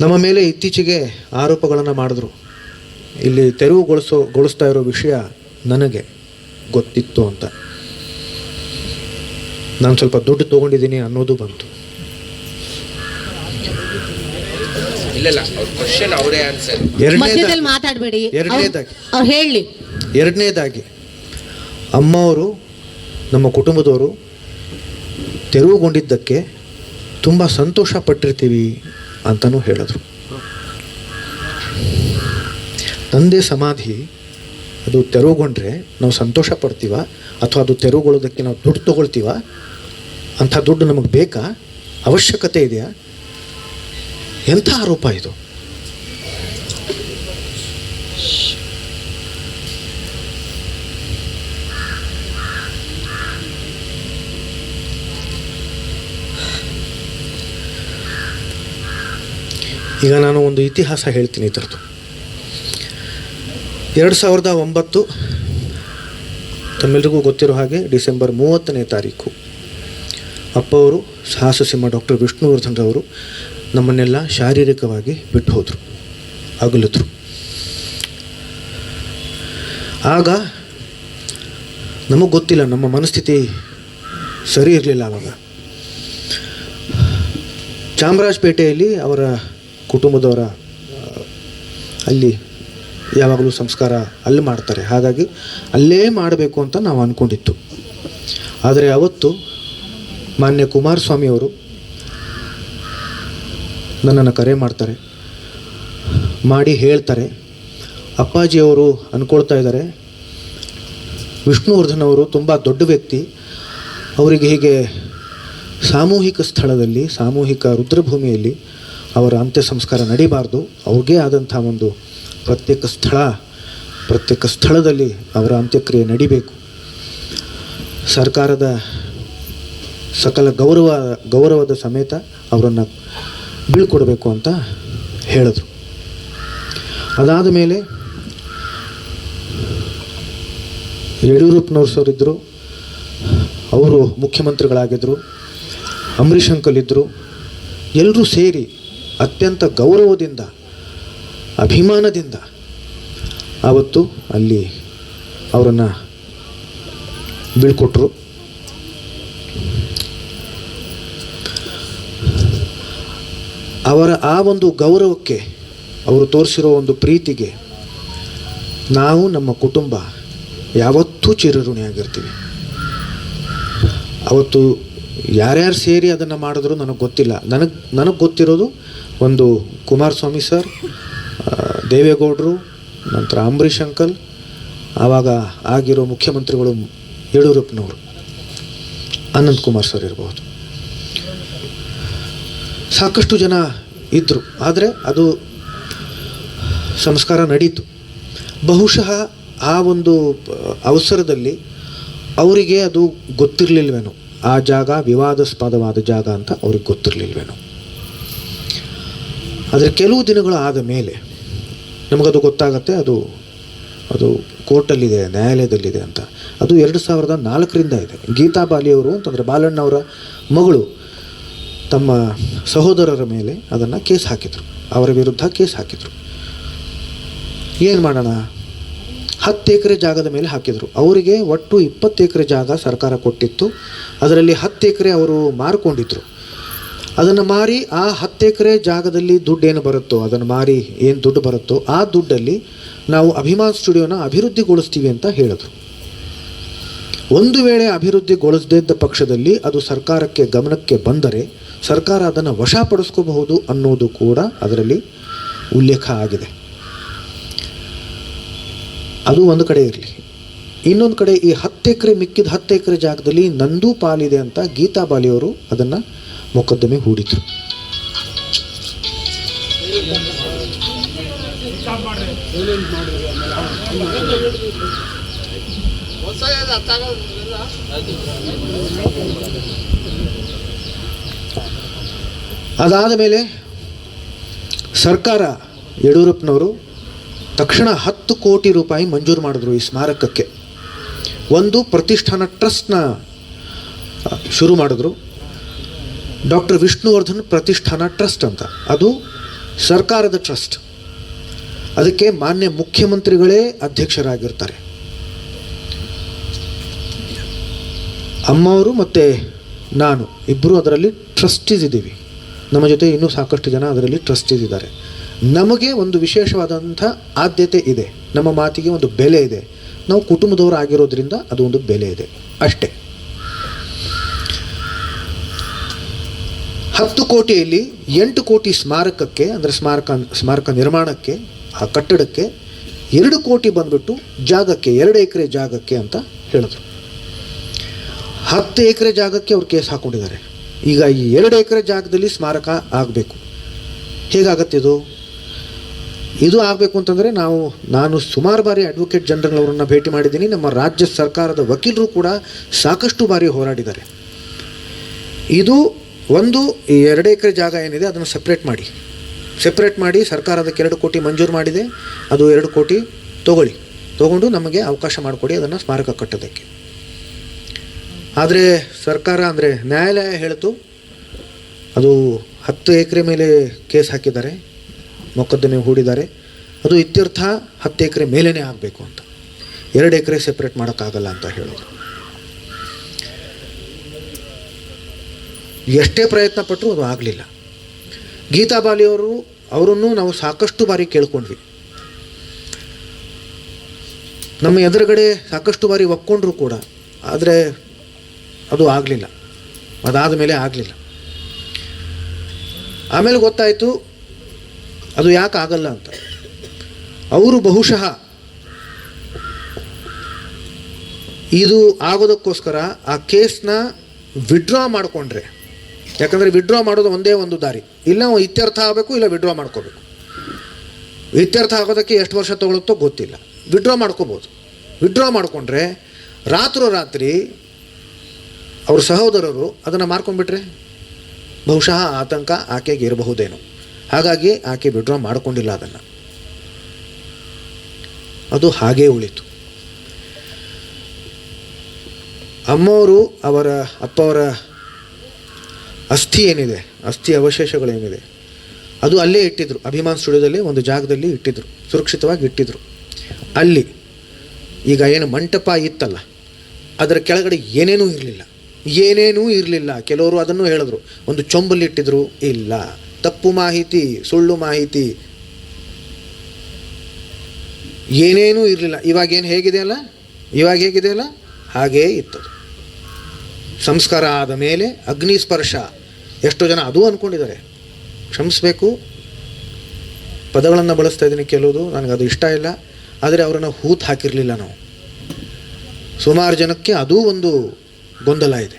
ನಮ್ಮ ಮೇಲೆ ಇತ್ತೀಚೆಗೆ ಆರೋಪಗಳನ್ನು ಮಾಡಿದ್ರು. ಇಲ್ಲಿ ತೆರವುಗೊಳಿಸೋ ಗೊಳಿಸ್ತಾ ಇರೋ ವಿಷಯ ನನಗೆ ಗೊತ್ತಿತ್ತು ಅಂತ. ನಾನು ಸ್ವಲ್ಪ ದುಡ್ಡು ತೊಗೊಂಡಿದ್ದೀನಿ ಅನ್ನೋದು ಬಂತು. ಇಲ್ಲ ಇಲ್ಲ ಅವ್ರ ಕ್ವಶನ್ ಅವರೇ ಆನ್ಸರ್ ಮಧ್ಯದಲ್ಲಿ ಎರಡನೇದಾಗಿ ಮಾತಾಡಬೇಡಿ ಎರಡನೇದಾಗಿ. ಅವ್ರು ಹೇಳಿ. ಎರಡನೇದಾಗಿ ಅಮ್ಮವರು ನಮ್ಮ ಕುಟುಂಬದವರು ತೆರವುಗೊಂಡಿದ್ದಕ್ಕೆ ತುಂಬ ಸಂತೋಷ ಪಟ್ಟಿರ್ತೀವಿ ಅಂತಲೂ ಹೇಳಿದ್ರು. ತಂದೆ ಸಮಾಧಿ, ಅದು ತೆರವುಗೊಂಡ್ರೆ ನಾವು ಸಂತೋಷ ಪಡ್ತೀವ? ಅಥವಾ ಅದು ತೆರವುಗೊಳ್ಳೋದಕ್ಕೆ ನಾವು ದುಡ್ಡು ತೊಗೊಳ್ತೀವ? ಅಂಥ ದುಡ್ಡು ನಮಗೆ ಬೇಕಾ? ಅವಶ್ಯಕತೆ ಇದೆಯಾ? ಎಂಥ ಆರೋಪ ಇದು? ಈಗ ನಾನು ಒಂದು ಇತಿಹಾಸ ಹೇಳ್ತೀನಿ ಇದರದ್ದು. ಎರಡು ಸಾವಿರದ ಒಂಬತ್ತು ತಮ್ಮೆಲ್ಲರಿಗೂ ಗೊತ್ತಿರೋ ಹಾಗೆ ಡಿಸೆಂಬರ್ ಮೂವತ್ತನೇ ತಾರೀಕು ಅಪ್ಪ ಅವರು ಸಾಹಸ ಸಿಂಹ ಡಾಕ್ಟರ್ ವಿಷ್ಣುವರ್ಧನ್ ಅವರು ನಮ್ಮನ್ನೆಲ್ಲ ಶಾರೀರಿಕವಾಗಿ ಬಿಟ್ಟು ಹೋದರು, ಅಗಲಿದ್ರು. ಆಗ ನಮಗೆ ಗೊತ್ತಿಲ್ಲ, ನಮ್ಮ ಮನಸ್ಥಿತಿ ಸರಿ ಇರಲಿಲ್ಲ ಆವಾಗ ಚಾಮರಾಜಪೇಟೆಯಲ್ಲಿ ಅವರ ಕುಟುಂಬದವರ ಅಲ್ಲಿ ಯಾವಾಗಲೂ ಸಂಸ್ಕಾರ ಅಲ್ಲಿ ಮಾಡ್ತಾರೆ. ಹಾಗಾಗಿ ಅಲ್ಲೇ ಮಾಡಬೇಕು ಅಂತ ನಾವು ಅಂದ್ಕೊಂಡಿತ್ತು ಆದರೆ ಅವತ್ತು ಮಾನ್ಯ ಕುಮಾರಸ್ವಾಮಿಯವರು ನನ್ನನ್ನು ಕರೆ ಮಾಡ್ತಾರೆ, ಮಾಡಿ ಹೇಳ್ತಾರೆ. ಅಪ್ಪಾಜಿಯವರು ಅಂದ್ಕೊಳ್ತಾ ಇದ್ದಾರೆ, ವಿಷ್ಣುವರ್ಧನ್ ಅವರು ತುಂಬ ದೊಡ್ಡ ವ್ಯಕ್ತಿ, ಅವರಿಗೆ ಹೀಗೆ ಸಾಮೂಹಿಕ ಸ್ಥಳದಲ್ಲಿ, ಸಾಮೂಹಿಕ ರುದ್ರಭೂಮಿಯಲ್ಲಿ ಅವರ ಅಂತ್ಯ ಸಂಸ್ಕಾರ ನಡೀಬಾರ್ದು. ಅವ್ರಿಗೇ ಆದಂಥ ಒಂದು ಪ್ರತ್ಯೇಕ ಸ್ಥಳ, ಪ್ರತ್ಯೇಕ ಸ್ಥಳದಲ್ಲಿ ಅವರ ಅಂತ್ಯಕ್ರಿಯೆ ನಡಿಬೇಕು. ಸರ್ಕಾರದ ಸಕಲ ಗೌರವ, ಗೌರವದ ಸಮೇತ ಅವರನ್ನು ಬೀಳ್ಕೊಡಬೇಕು ಅಂತ ಹೇಳಿದ್ರು. ಅದಾದ ಮೇಲೆ ಯಡಿಯೂರಪ್ಪನವ್ರು ಸರ್ ಇದ್ದರು ಅವರು ಮುಖ್ಯಮಂತ್ರಿಗಳಾಗಿದ್ದರು ಅಂಬರೀಷ್ ಅಂಕಲ್ ಇದ್ದರು ಎಲ್ಲರೂ ಸೇರಿ ಅತ್ಯಂತ ಗೌರವದಿಂದ, ಅಭಿಮಾನದಿಂದ ಆವತ್ತು ಅಲ್ಲಿ ಅವರನ್ನು ಬೀಳ್ಕೊಟ್ರು. ಅವರ ಆ ಒಂದು ಗೌರವಕ್ಕೆ ಅವರು ತೋರಿಸಿರೋ ಒಂದು ಪ್ರೀತಿಗೆ ನಾವು ನಮ್ಮ ಕುಟುಂಬ ಯಾವತ್ತೂ ಚಿರಋಣಿಯಾಗಿರ್ತೀವಿ. ಅವತ್ತು ಯಾರ್ಯಾರು ಸೇರಿ ಅದನ್ನು ಮಾಡಿದ್ರು ನನಗೆ ಗೊತ್ತಿಲ್ಲ. ನನಗೆ ನನಗೆ ಗೊತ್ತಿರೋದು ಒಂದು ಕುಮಾರಸ್ವಾಮಿ ಸರ್ ದೇವೇಗೌಡರು, ನಂತರ ಅಂಬರೀಷ್ ಅಂಕಲ್, ಆವಾಗ ಆಗಿರೋ ಮುಖ್ಯಮಂತ್ರಿಗಳು ಯಡಿಯೂರಪ್ಪನವರು, ಅನಂತ್ ಕುಮಾರ್ ಸರ್ ಇರಬಹುದು ಸಾಕಷ್ಟು ಜನ ಇದ್ದರು ಆದರೆ ಅದು ಸಂಸ್ಕಾರ ನಡೀತು. ಬಹುಶಃ ಆ ಒಂದು ಅವಸರದಲ್ಲಿ ಅವರಿಗೆ ಅದು ಗೊತ್ತಿರಲಿಲ್ವೇನೋ, ಆ ಜಾಗ ವಿವಾದಾಸ್ಪದವಾದ ಜಾಗ ಅಂತ ಅವ್ರಿಗೆ ಗೊತ್ತಿರಲಿಲ್ವೇನೋ. ಆದರೆ ಕೆಲವು ದಿನಗಳು ಆದ ಮೇಲೆ ನಮಗದು ಗೊತ್ತಾಗತ್ತೆ, ಅದು ಅದು ಕೋರ್ಟಲ್ಲಿದೆ, ನ್ಯಾಯಾಲಯದಲ್ಲಿದೆ ಅಂತ. ಅದು ಎರಡು ಸಾವಿರದ ನಾಲ್ಕರಿಂದ ಇದೆ. ಗೀತಾ ಬಾಲಿಯವರು ಅಂತಂದರೆ ಬಾಲಣ್ಣವರ ಮಗಳು ತಮ್ಮ ಸಹೋದರರ ಮೇಲೆ ಅದನ್ನು ಕೇಸ್ ಹಾಕಿದರು. ಅವರ ವಿರುದ್ಧ ಕೇಸ್ ಹಾಕಿದರು. ಏನು ಮಾಡೋಣ? ಹತ್ತು ಎಕರೆ ಜಾಗದ ಮೇಲೆ ಹಾಕಿದರು. ಅವರಿಗೆ ಒಟ್ಟು ಇಪ್ಪತ್ತು ಎಕರೆ ಜಾಗ ಸರ್ಕಾರ ಕೊಟ್ಟಿತ್ತು. ಅದರಲ್ಲಿ ಹತ್ತು ಎಕರೆ ಅವರು ಮಾರ್ಕೊಂಡಿದ್ರು. ಅದನ್ನು ಮಾರಿ ಆ ಹತ್ತು ಎಕರೆ ಜಾಗದಲ್ಲಿ ದುಡ್ಡು ಏನು ಬರುತ್ತೋ, ಅದನ್ನು ಮಾರಿ ಏನು ದುಡ್ಡು ಬರುತ್ತೋ ಆ ದುಡ್ಡಲ್ಲಿ ನಾವು ಅಭಿಮಾನ್ ಸ್ಟುಡಿಯೋನ ಅಭಿವೃದ್ಧಿಗೊಳಿಸ್ತೀವಿ ಅಂತ ಹೇಳಿದ್ರು. ಒಂದು ವೇಳೆ ಅಭಿವೃದ್ಧಿಗೊಳಿಸದೇ ಇದ್ದ ಪಕ್ಷದಲ್ಲಿ ಅದು ಸರ್ಕಾರಕ್ಕೆ ಗಮನಕ್ಕೆ ಬಂದರೆ ಸರ್ಕಾರ ಅದನ್ನು ವಶಪಡಿಸ್ಕೋಬಹುದು ಅನ್ನೋದು ಕೂಡ ಅದರಲ್ಲಿ ಉಲ್ಲೇಖ ಆಗಿದೆ. ಅದು ಒಂದು ಕಡೆ ಇರಲಿ. ಇನ್ನೊಂದು ಕಡೆ ಈ ಹತ್ತು ಎಕರೆ ಮಿಕ್ಕಿದ ಹತ್ತು ಎಕರೆ ಜಾಗದಲ್ಲಿ ನಂದೂ ಪಾಲಿದೆ ಅಂತ ಗೀತಾ ಬಾಲಿಯವರು ಅದನ್ನು ಮೊಕದ್ದಮೆ ಹೂಡಿದ್ರು. ಅದಾದ ಮೇಲೆ ಸರ್ಕಾರ ಯಡಿಯೂರಪ್ಪನವರು ತಕ್ಷಣ ಹತ್ತು ಕೋಟಿ ರೂಪಾಯಿ ಮಂಜೂರು ಮಾಡಿದ್ರು ಈ ಸ್ಮಾರಕಕ್ಕೆ. ಒಂದು ಪ್ರತಿಷ್ಠಾನ ಟ್ರಸ್ಟ್ನ ಶುರು ಮಾಡಿದ್ರು. ಡಾಕ್ಟರ್ ವಿಷ್ಣುವರ್ಧನ್ ಪ್ರತಿಷ್ಠಾನ ಟ್ರಸ್ಟ್ ಅಂತ. ಅದು ಸರ್ಕಾರದ ಟ್ರಸ್ಟ್ ಅದಕ್ಕೆ ಮಾನ್ಯ ಮುಖ್ಯಮಂತ್ರಿಗಳೇ ಅಧ್ಯಕ್ಷರಾಗಿರ್ತಾರೆ. ಅಮ್ಮವರು ಮತ್ತು ನಾನು ಇಬ್ಬರು ಅದರಲ್ಲಿ ಟ್ರಸ್ಟೀಸ್ ಇದ್ದೀವಿ. ನಮ್ಮ ಜೊತೆ ಇನ್ನೂ ಸಾಕಷ್ಟು ಜನ ಅದರಲ್ಲಿ ಟ್ರಸ್ಟೀಸ್ ಇದ್ದಾರೆ. ನಮಗೆ ಒಂದು ವಿಶೇಷವಾದಂಥ ಆದ್ಯತೆ ಇದೆ. ನಮ್ಮ ಮಾತಿಗೆ ಒಂದು ಬೆಲೆ ಇದೆ. ನಾವು ಕುಟುಂಬದವರಾಗಿರೋದ್ರಿಂದ ಅದು ಒಂದು ಬೆಲೆ ಇದೆ. ಅಷ್ಟೇ. ಹತ್ತು ಕೋಟಿಯಲ್ಲಿ ಎಂಟು ಕೋಟಿ ಸ್ಮಾರಕಕ್ಕೆ, ಅಂದರೆ ಸ್ಮಾರಕ ಸ್ಮಾರಕ ನಿರ್ಮಾಣಕ್ಕೆ, ಆ ಕಟ್ಟಡಕ್ಕೆ ಎರಡು ಕೋಟಿ ಬಂದ್ಬಿಟ್ಟು ಜಾಗಕ್ಕೆ, ಎರಡು ಎಕರೆ ಜಾಗಕ್ಕೆ ಅಂತ ಹೇಳಿದ್ರು. ಹತ್ತು ಎಕರೆ ಜಾಗಕ್ಕೆ ಅವ್ರು ಕೇಸ್ ಹಾಕ್ಕೊಂಡಿದ್ದಾರೆ ಈಗ ಈ ಎರಡು ಎಕರೆ ಜಾಗದಲ್ಲಿ ಸ್ಮಾರಕ ಆಗಬೇಕು. ಹೇಗಾಗತ್ತೆ ಇದು? ಇದು ಆಗಬೇಕು ಅಂತಂದರೆ ನಾವು, ನಾನು ಸುಮಾರು ಬಾರಿ ಅಡ್ವೊಕೇಟ್ ಜನರಲ್ ಅವರನ್ನು ಭೇಟಿ ಮಾಡಿದ್ದೀನಿ. ನಮ್ಮ ರಾಜ್ಯ ಸರ್ಕಾರದ ವಕೀಲರು ಕೂಡ ಸಾಕಷ್ಟು ಬಾರಿ ಹೋರಾಡಿದ್ದಾರೆ. ಇದು ಒಂದು ಈ ಎರಡು ಎಕರೆ ಜಾಗ ಏನಿದೆ ಅದನ್ನು ಸಪ್ರೇಟ್ ಮಾಡಿ. ಸೆಪ್ರೇಟ್ ಮಾಡಿ ಸರ್ಕಾರ ಅದಕ್ಕೆ ಎರಡು ಕೋಟಿ ಮಂಜೂರು ಮಾಡಿದೆ. ಅದು ಎರಡು ಕೋಟಿ ತಗೊಳ್ಳಿ. ತಗೊಂಡು ನಮಗೆ ಅವಕಾಶ ಮಾಡಿಕೊಡಿ ಅದನ್ನು ಸ್ಮಾರಕ ಕಟ್ಟೋದಕ್ಕೆ. ಆದರೆ ಸರ್ಕಾರ ಅಂದರೆ ನ್ಯಾಯಾಲಯ ಹೇಳಿತು, ಅದು ಹತ್ತು ಎಕರೆ ಮೇಲೆ ಕೇಸ್ ಹಾಕಿದ್ದಾರೆ, ಮೊಕದ್ದಮೆ ಹೂಡಿದ್ದಾರೆ, ಅದು ಇತ್ಯರ್ಥ ಹತ್ತು ಎಕರೆ ಮೇಲೇ ಆಗಬೇಕು ಅಂತ. ಎರಡು ಎಕರೆ ಸೆಪ್ರೇಟ್ ಮಾಡೋಕ್ಕಾಗಲ್ಲ ಅಂತ ಹೇಳಿದ್ರು. ಎಷ್ಟೇ ಪ್ರಯತ್ನ ಪಟ್ಟರೂ ಅದು ಆಗಲಿಲ್ಲ. ಗೀತಾ ಬಾಲಿಯವರು ಅವರನ್ನು ನಾವು ಸಾಕಷ್ಟು ಬಾರಿ ಕೇಳ್ಕೊಂಡ್ವಿ. ನಮ್ಮ ಎದುರುಗಡೆ ಸಾಕಷ್ಟು ಬಾರಿ ಒಕ್ಕೊಂಡ್ರು ಕೂಡ, ಆದರೆ ಅದು ಆಗಲಿಲ್ಲ. ಅದಾದ ಮೇಲೆ ಆಗಲಿಲ್ಲ. ಆಮೇಲೆ ಗೊತ್ತಾಯಿತು, ಅದು ಯಾಕೆ ಆಗಲ್ಲ ಅಂತ. ಅವರು ಬಹುಶಃ ಇದು ಆಗೋದಕ್ಕೋಸ್ಕರ ಆ ಕೇಸನ್ನ ವಿಡ್ರಾ ಮಾಡಿಕೊಂಡ್ರೆ ಯಾಕಂದರೆ ವಿಡ್ರಾ ಮಾಡೋದು ಒಂದೇ ಒಂದು ದಾರಿ. ಇಲ್ಲ ಇತ್ಯರ್ಥ ಆಗಬೇಕು, ಇಲ್ಲ ವಿಡ್ರಾ ಮಾಡ್ಕೋಬೇಕು. ಇತ್ಯರ್ಥ ಆಗೋದಕ್ಕೆ ಎಷ್ಟು ವರ್ಷ ತೊಗೊಳುತ್ತೋ ಗೊತ್ತಿಲ್ಲ. ವಿಡ್ರಾ ಮಾಡ್ಕೋಬೋದು. ವಿಡ್ರಾ ಮಾಡಿಕೊಂಡ್ರೆ ರಾತ್ರೋರಾತ್ರಿ ಅವ್ರ ಸಹೋದರರು ಅದನ್ನು ಮಾರ್ಕೊಂಡ್ಬಿಟ್ರೆ? ಬಹುಶಃ ಆತಂಕ ಆಕೆಗೆ ಇರಬಹುದೇನೋ. ಹಾಗಾಗಿ ಆಕೆ ವಿಡ್ರಾ ಮಾಡಿಕೊಂಡಿಲ್ಲ ಅದನ್ನು. ಅದು ಹಾಗೇ ಉಳಿತು. ಅಮ್ಮವರು ಅವರ ಅಪ್ಪವರ ಅಸ್ಥಿ ಏನಿದೆ? ಅಸ್ಥಿ ಅವಶೇಷಗಳೇನಿದೆ ಅದು ಅಲ್ಲೇ ಇಟ್ಟಿದ್ರು. ಅಭಿಮಾನ್ ಸ್ಟುಡಿಯೋದಲ್ಲಿ ಒಂದು ಜಾಗದಲ್ಲಿ ಇಟ್ಟಿದ್ರು. ಸುರಕ್ಷಿತವಾಗಿ ಇಟ್ಟಿದ್ರು. ಅಲ್ಲಿ ಈಗ ಏನು ಮಂಟಪ ಇತ್ತಲ್ಲ, ಅದರ ಕೆಳಗಡೆ ಏನೇನೂ ಇರಲಿಲ್ಲ. ಏನೇನೂ ಇರಲಿಲ್ಲ. ಕೆಲವರು ಅದನ್ನು ಹೇಳಿದ್ರು. ಒಂದು ಚೊಂಬಲ್ಲಿ ಇಟ್ಟಿದ್ರು ಇಲ್ಲ. ತಪ್ಪು ಮಾಹಿತಿ, ಸುಳ್ಳು ಮಾಹಿತಿ. ಏನೇನೂ ಇರಲಿಲ್ಲ. ಇವಾಗೇನು ಹೇಗಿದೆಯಲ್ಲ ಇವಾಗ ಹೇಗಿದೆಯಲ್ಲ ಹಾಗೇ ಇತ್ತು ಸಂಸ್ಕಾರ ಆದ ಮೇಲೆ ಅಗ್ನಿ ಸ್ಪರ್ಶ ಎಷ್ಟೋ ಜನ ಅದೂ ಅಂದ್ಕೊಂಡಿದ್ದಾರೆ ಕ್ಷಮಿಸಬೇಕು. ಪದಗಳನ್ನು ಬಳಸ್ತಾ ಇದ್ದೀನಿ ಕೆಲವುದು ಅದು ಇಷ್ಟ ಇಲ್ಲ. ಆದರೆ ಅವರನ್ನು ಹೂತು ಹಾಕಿರಲಿಲ್ಲ ನಾವು. ಸುಮಾರು ಜನಕ್ಕೆ ಅದೂ ಒಂದು ಗೊಂದಲ ಇದೆ.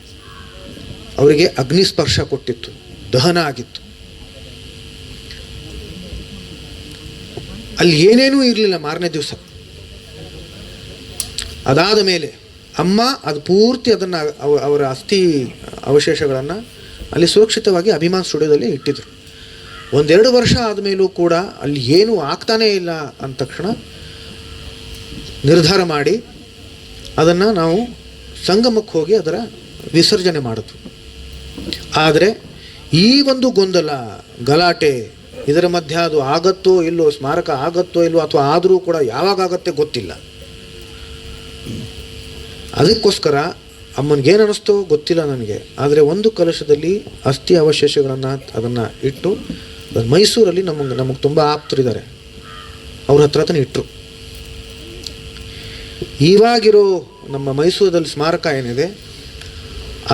ಅವರಿಗೆ ಅಗ್ನಿ ಸ್ಪರ್ಶ ಕೊಟ್ಟಿತ್ತು, ದಹನ ಆಗಿತ್ತು. ಅಲ್ಲಿ ಏನೇನೂ ಇರಲಿಲ್ಲ ಮಾರನೇ ದಿವಸ. ಅದಾದ ಮೇಲೆ ಅಮ್ಮ ಅದು ಪೂರ್ತಿ ಅದನ್ನು ಅವರ ಅಸ್ಥಿ ಅವಶೇಷಗಳನ್ನು ಅಲ್ಲಿ ಸುರಕ್ಷಿತವಾಗಿ ಅಭಿಮಾನ್ ಸ್ಟುಡಿಯೋದಲ್ಲಿ ಇಟ್ಟಿದ್ರು. ಒಂದೆರಡು ವರ್ಷ ಆದಮೇಲೂ ಕೂಡ ಅಲ್ಲಿ ಏನೂ ಆಗ್ತಾನೇ ಇಲ್ಲ ಅಂದ ತಕ್ಷಣ ನಿರ್ಧಾರ ಮಾಡಿ ಅದನ್ನು ನಾವು ಸಂಗಮಕ್ಕೆ ಹೋಗಿ ಅದರ ವಿಸರ್ಜನೆ ಮಾಡಿದ್ವು. ಆದರೆ ಈ ಒಂದು ಗೊಂದಲ, ಗಲಾಟೆ, ಇದರ ಮಧ್ಯೆ ಅದು ಆಗತ್ತೋ ಇಲ್ಲೋ, ಸ್ಮಾರಕ ಆಗತ್ತೋ ಇಲ್ಲೋ ಅಥವಾ ಆದರೂ ಕೂಡ ಯಾವಾಗ ಆಗತ್ತೆ ಗೊತ್ತಿಲ್ಲ. ಅದಕ್ಕೋಸ್ಕರ ಅಮ್ಮನಿಗೇನು ಅನ್ನಿಸ್ತು ಗೊತ್ತಿಲ್ಲ ನನಗೆ. ಆದರೆ ಒಂದು ಕಲಶದಲ್ಲಿ ಅಸ್ಥಿ ಅವಶೇಷಗಳನ್ನು ಅದನ್ನು ಇಟ್ಟು ಮೈಸೂರಲ್ಲಿ ನಮಗೆ ನಮಗೆ ತುಂಬ ಆಪ್ತರಿದ್ದಾರೆ ಅವ್ರ ಹತ್ರ ಹತ್ರನೇ ಇಟ್ಟರು ಇವಾಗಿರೋ ನಮ್ಮ ಮೈಸೂರಲ್ಲಿ ಸ್ಮಾರಕ ಏನಿದೆ,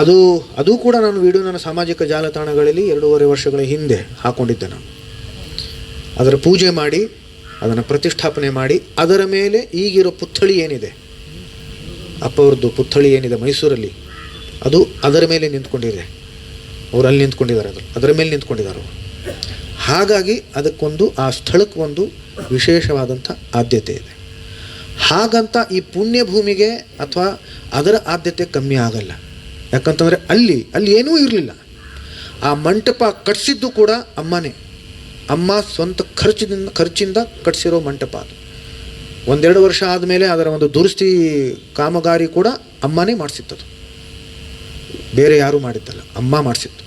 ಅದು ಅದು ಕೂಡ ನಾನು ವಿಡಿಯೋ ನನ್ನ ಸಾಮಾಜಿಕ ಜಾಲತಾಣಗಳಲ್ಲಿ ಎರಡೂವರೆ ವರ್ಷಗಳ ಹಿಂದೆ ಹಾಕ್ಕೊಂಡಿದ್ದೆ ನಾನು. ಅದರ ಪೂಜೆ ಮಾಡಿ, ಅದನ್ನು ಪ್ರತಿಷ್ಠಾಪನೆ ಮಾಡಿ, ಅದರ ಮೇಲೆ ಈಗಿರೋ ಪುತ್ಥಳಿ ಏನಿದೆ ಅಪ್ಪ ಅವ್ರದ್ದು ಪುತ್ಥಳಿ ಏನಿದೆ ಮೈಸೂರಲ್ಲಿ, ಅದು ಅದರ ಮೇಲೆ ನಿಂತ್ಕೊಂಡಿದೆ. ಅವರು ಅಲ್ಲಿ ನಿಂತ್ಕೊಂಡಿದ್ದಾರೆ ಅದು. ಅದರ ಮೇಲೆ ನಿಂತ್ಕೊಂಡಿದ್ದಾರೆ ಅವರು. ಹಾಗಾಗಿ ಅದಕ್ಕೊಂದು, ಆ ಸ್ಥಳಕ್ಕೊಂದು ವಿಶೇಷವಾದಂಥ ಆದ್ಯತೆ ಇದೆ. ಹಾಗಂತ ಈ ಪುಣ್ಯ ಭೂಮಿಗೆ ಅಥವಾ ಅದರ ಆದ್ಯತೆ ಕಮ್ಮಿ ಆಗಲ್ಲ. ಯಾಕಂತಂದರೆ ಅಲ್ಲಿ ಅಲ್ಲಿ ಏನೂ ಇರಲಿಲ್ಲ. ಆ ಮಂಟಪ ಕಟ್ಸಿದ್ದು ಕೂಡ ಅಮ್ಮನೇ. ಅಮ್ಮ ಸ್ವಂತ ಖರ್ಚಿನಿಂದ, ಖರ್ಚಿಂದ ಕಟ್ಸಿರೋ ಮಂಟಪ ಅದು. ಒಂದೆರಡು ವರ್ಷ ಆದಮೇಲೆ ಅದರ ಒಂದು ದುರಸ್ತಿ ಕಾಮಗಾರಿ ಕೂಡ ಅಮ್ಮನೇ ಮಾಡಿಸಿತ್ತದು. ಬೇರೆ ಯಾರೂ ಮಾಡಿದ್ದಲ್ಲ, ಅಮ್ಮ ಮಾಡಿಸಿತ್ತು.